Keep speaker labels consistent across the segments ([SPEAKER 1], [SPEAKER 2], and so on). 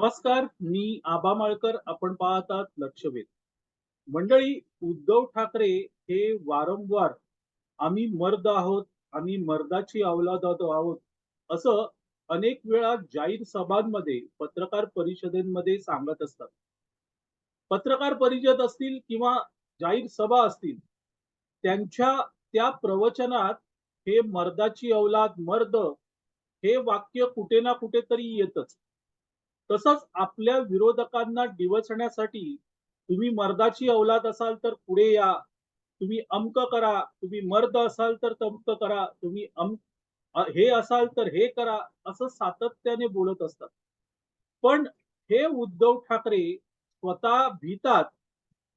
[SPEAKER 1] नमस्कार मी आबा माळकर. आपण पाहतात लक्षवेध. मंडळी उद्धव ठाकरे हे वारंवार आम्ही मर्द आहोत आम्ही मर्दाची अवलाद आहोत असं अनेक वेळा जाहीर सभांमध्ये पत्रकार परिषदेमध्ये सांगत असतात. पत्रकार परिषद असतील किंवा जाहीर सभा असतील त्यांच्या त्या प्रवचनात हे मर्दाची अवलाद मर्द हे वाक्य कुठे ना कुठेतरी येतच. तसंच आपल्या विरोधकांना डिवचण्यासाठी तुम्ही मर्दाची अवलाद असाल तर पुढे या. तुम्ही अमक करा. तुम्ही मर्द असाल तर तमक करा. तुम्ही अम हे असाल तर हे करा असं सातत्याने बोलत असतात. पण हे उद्धव ठाकरे स्वतः भीतात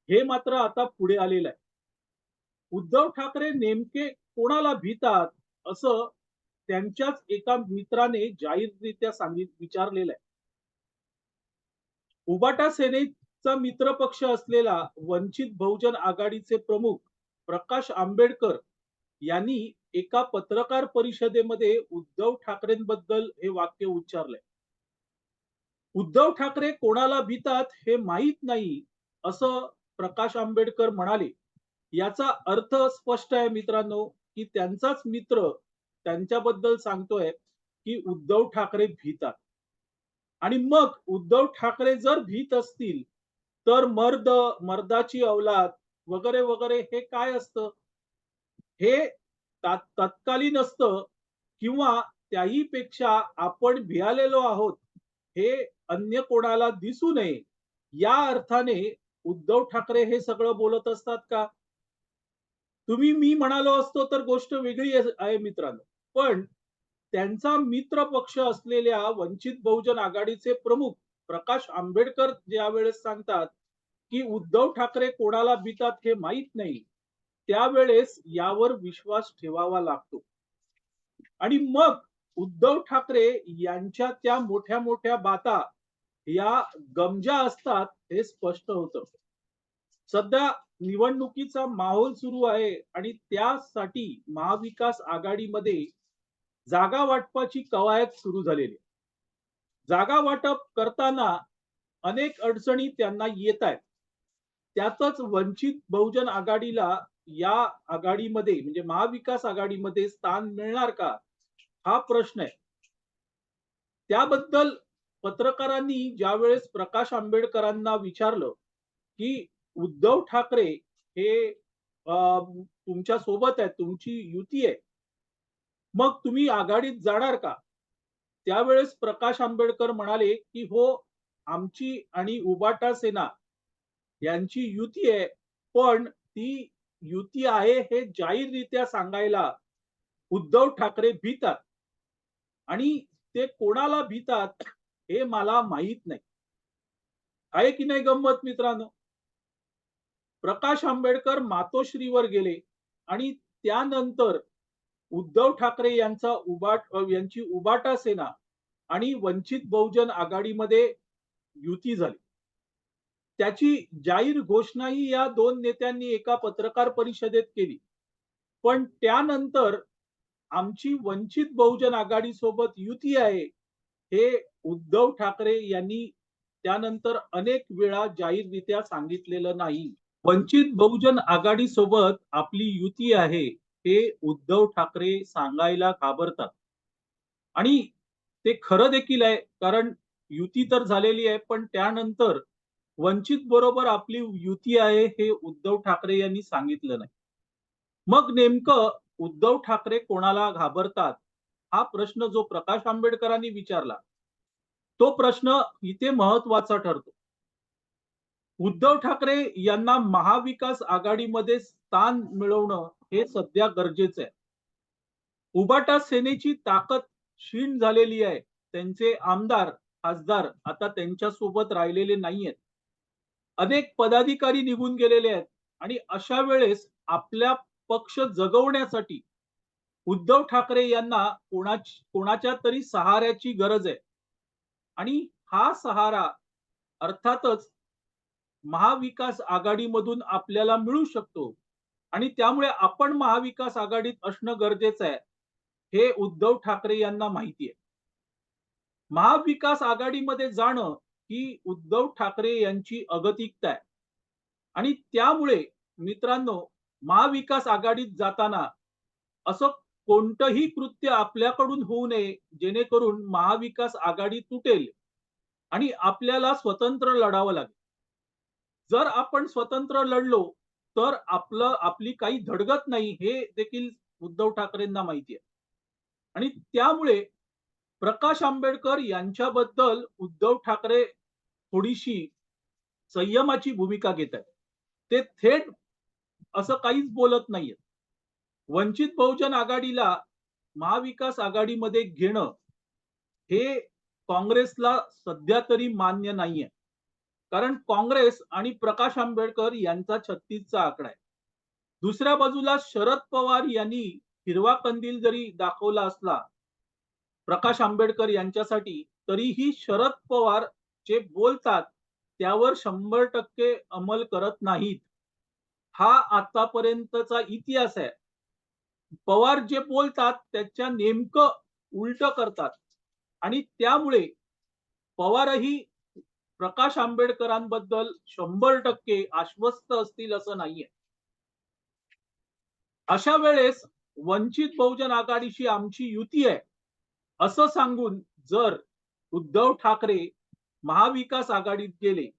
[SPEAKER 1] हे मात्र आता पुढे आलेलं आहे उद्धव ठाकरे नेमके कोणाला भीतात असं त्यांच्याच एका मित्राने जाहीररित्या सांगित विचारलेलं आहे उबाटा सेनेचा मित्र पक्ष असलेला वंचित बहुजन आघाडीचे प्रमुख प्रकाश आंबेडकर यांनी एका पत्रकार परिषदेमध्ये उद्धव ठाकरेंबद्दल हे वाक्य उच्चारलंय उद्धव ठाकरे कोणाला भीतात हे माहीत नाही असं प्रकाश आंबेडकर म्हणाले. याचा अर्थ स्पष्ट आहे मित्रांनो की त्यांचाच मित्र त्यांच्याबद्दल सांगतोय की उद्धव ठाकरे भीतात. आणि मग उद्धव ठाकरे जर भीत असतील तर मर्द मर्दाची अवलाद वगैरे वगैरे हे काय असतं? हे तत्कालीन असतं किंवा त्याही पेक्षा आपण भियालेलो आहोत हे अन्य कोणाला दिसू नये या अर्थाने उद्धव ठाकरे हे सगळं बोलत असतात का? तुम्ही मी म्हणालो असतो तर गोष्ट वेगळी आहे मित्रांनो. पण त्यांचा मित्र पक्ष असलेल्या वंचित बहुजन आघाडीचे प्रमुख प्रकाश आंबेडकर ज्यावेळेस सांगतात की उद्धव ठाकरे कोणाला भीतात हे माहीत नाही त्यावेळेस यावर विश्वास ठेवावा लागतो. आणि मग उद्धव ठाकरे यांच्या त्या मोठ्या मोठ्या बाता या गमजा असतात हे स्पष्ट होतं. सध्या निवडणुकीचा माहोल सुरू आहे आणि त्यासाठी महाविकास आघाडीमध्ये जागा वाटपाची कवायत सुरू झालेली आहे. जागा वाटप करताना अनेक अडचणी त्यांना येत आहेत. त्यातच वंचित बहुजन आघाडीला या आघाडीमध्ये म्हणजे महाविकास आघाडीमध्ये स्थान मिळणार का? हा प्रश्न आहे. त्याबद्दल पत्रकारांनी ज्यावेळेस प्रकाश आंबेडकरांना विचारलं की उद्धव ठाकरे हे अं, तुमच्यासोबत आहे तुमची युती आहे. मग तुम्ही आघाडीत जाणार का? त्यावेळेस प्रकाश आंबेडकर म्हणाले की हो आमची आणि उबाटा सेना यांची युती आहे पण ती युती आहे हे जाहीररित्या सांगायला उद्धव ठाकरे भीतात. आणि ते कोणाला भीतात हे मला माहीत नाही. आहे की नाही गंमत मित्रांनो? प्रकाश आंबेडकर मातोश्रीवर गेले आणि त्यानंतर उद्धव ठाकरे यांचा उबाट यांची उबाटा सेना आणि वंचित बहुजन आघाडीमध्ये युती झाली. त्याची जाहीर घोषणाही या दोन नेत्यांनी एका पत्रकार परिषदेत केली. पण त्यानंतर आमची वंचित बहुजन आघाडी सोबत युती आहे हे उद्धव ठाकरे यांनी त्यानंतर अनेक वेळा जाहीररित्या सांगितलेलं नाही. वंचित बहुजन आघाडी सोबत आपली युती आहे हे उद्धव ठाकरे सांगायला घाबरतात. आणि ते खरं देखील आहे कारण युती तर झालेली आहे पण त्यानंतर वंचित बरोबर आपली युती आहे हे उद्धव ठाकरे यांनी सांगितलं नाही. मग नेमकं उद्धव ठाकरे कोणाला घाबरतात हा प्रश्न जो प्रकाश आंबेडकरांनी विचारला तो प्रश्न इथे महत्त्वाचा ठरतो. उद्धव ठाकरे यांना महाविकास आघाडीमध्ये स्थान मिळवणं हे सध्या गरजेचं आहे. उबाटा सेनेची ताकद क्षीण झालेली आहे. त्यांचे आमदार खासदार आता त्यांच्यासोबत राहिलेले नाहीयेत. अनेक पदाधिकारी निघून गेलेले आहेत आणि अशा वेळेस आपल्या पक्ष जगवण्यासाठी उद्धव ठाकरे यांना कोणाची कोणाच्या तरी सहाऱ्याची गरज आहे. आणि हा सहारा अर्थातच महाविकास आघाडीमधून आपल्याला मिळू शकतो. आणि त्यामुळे आपण महाविकास आघाडीत असणं गरजेचं आहे. हे उद्धव ठाकरे यांना माहिती आहे. महाविकास आघाडीमध्ये जाणं ही उद्धव ठाकरे यांची अगतिकता आहे. आणि त्यामुळे मित्रांनो महाविकास आघाडीत जाताना असं कोणतंही कृत्य आपल्याकडून होऊ नये जेणेकरून महाविकास आघाडी तुटेल आणि आपल्याला स्वतंत्र लढावं लागेल. जर आपण स्वतंत्र लढलो तर आपलं आपली काही धडगत नाही हे देखील उद्धव ठाकरेंना माहिती आहे. आणि त्यामुळे प्रकाश आंबेडकर यांच्याबद्दल उद्धव ठाकरे थोडीशी संयमाची भूमिका घेत आहेत. ते थेट असं काहीच बोलत नाहीयेत वंचित बहुजन आघाडीला महाविकास आघाडीमध्ये घेणं हे काँग्रेसला सध्या तरी मान्य नाहीये. कारण काँग्रेस आणि प्रकाश आंबेडकर यांचा छत्तीसचा आकडा आहे. दुसऱ्या बाजूला शरद पवार यांनी हिरवा कंदील जरी दाखवला असला प्रकाश आंबेडकर यांच्यासाठी तरीही शरद पवार जे बोलतात त्यावर शंभर टक्के अंमल करत नाहीत. हा आतापर्यंतचा इतिहास आहे. पवार जे बोलतात त्याच्या नेमकं उलट करतात. आणि त्यामुळे पवारही प्रकाश आंबेडकरांबद्दल शंभर टक्के आश्वस्त असतील असं नाहीये. अशा वेळेस वंचित बहुजन आघाडीशी आमची युती आहे असं सांगून जर उद्धव ठाकरे महाविकास आघाडीत गेले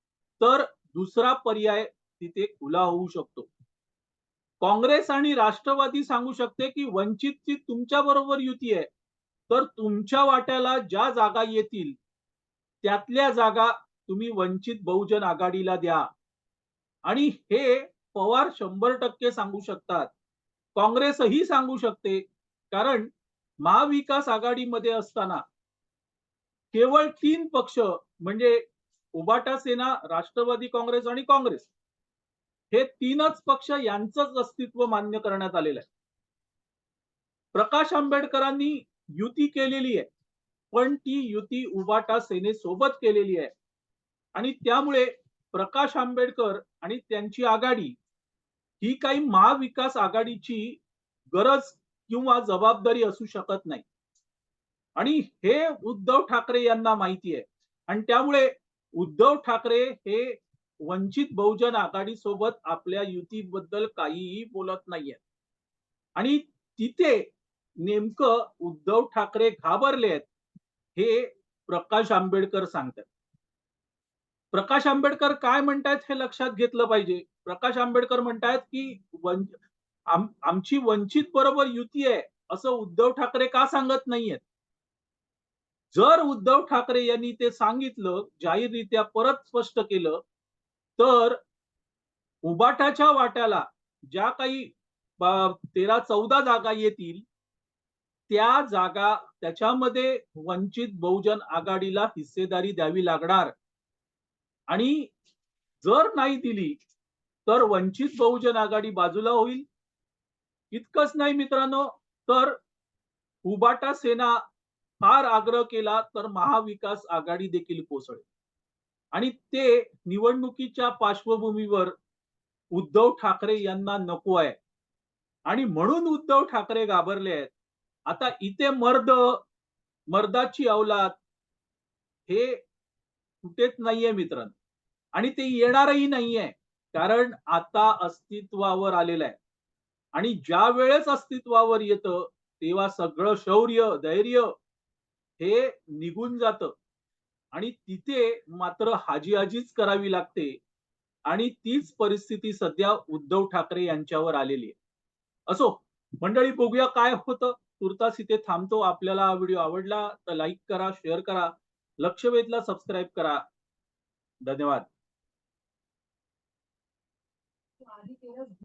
[SPEAKER 1] तर दुसरा पर्याय तिथे खुला होऊ शकतो. काँग्रेस आणि राष्ट्रवादी सांगू शकते की वंचितची तुमच्या बरोबर युती आहे तर तुमच्या वाट्याला ज्या जागा येतील त्यातल्या जागा तुम्ही वंचित बहुजन आघाडीला द्या. आणि हे पवार शंभर टक्के सांगू शकतात. काँग्रेसही सांगू शकते. कारण महाविकास आघाडीमध्ये असताना केवळ तीन पक्ष म्हणजे उबाटा सेना राष्ट्रवादी काँग्रेस आणि काँग्रेस हे तीनच पक्ष यांचंच अस्तित्व मान्य करण्यात आलेलं आहे. प्रकाश आंबेडकरांनी युती केलेली आहे. पण ती युती उबाटा सेनेसोबत केलेली आहे. आणि त्यामुळे प्रकाश आंबेडकर आणि त्यांची आघाडी ही काही महाविकास आघाडीची गरज किंवा जबाबदारी असू शकत नाही. आणि हे उद्धव ठाकरे यांना माहिती आहे. आणि त्यामुळे उद्धव ठाकरे हे वंचित बहुजन आघाडी सोबत आपल्या युतीबद्दल काहीही बोलत नाहीये आणि तिथे नेमकं उद्धव ठाकरे घाबरले आहेत हे प्रकाश आंबेडकर सांगतात. प्रकाश आंबेडकर काय म्हणतायत हे लक्षात घेतलं पाहिजे. प्रकाश आंबेडकर म्हणतायत की वन आम, आमची वंचित बरोबर युती आहे असं उद्धव ठाकरे का सांगत नाहीयेत? जर उद्धव ठाकरे यांनी ते सांगितलं जाहीररित्या परत स्पष्ट केलं तर उबाटाच्या वाट्याला ज्या काही तेरा चौदा जागा येतील त्या जागा त्याच्यामध्ये वंचित बहुजन आघाडीला हिस्सेदारी द्यावी लागणार. आणि जर नाही दिली तर वंचित बहुजन आघाडी बाजूला होईल. इतकंच नाही मित्रांनो तर उबाटा सेना फार आग्रह केला तर महाविकास आघाडी देखील कोसळेल. आणि ते निवडणुकीच्या पार्श्वभूमीवर उद्धव ठाकरे यांना नको आहे. आणि म्हणून उद्धव ठाकरे घाबरले आहेत. आता इथे मर्द मर्दाची अवलाद हे कुठेच नाहीये मित्रांनो. आणि ते येणारही नाहीये. कारण आता अस्तित्वावर आलेलं आहे. आणि ज्या वेळेस अस्तित्वावर येतं तेव्हा सगळं शौर्य धैर्य हे निघून जात. आणि तिथे मात्र हाजी हाजीच करावी लागते. आणि तीच परिस्थिती सध्या उद्धव ठाकरे यांच्यावर आलेली आहे. असो मंडळी बघूया काय होतं. तुर्तास इथे थांबतो. आपल्याला हा व्हिडिओ आवडला तर लाईक करा शेअर करा. लक्ष वेधला सबस्क्राईब करा. धन्यवाद. minha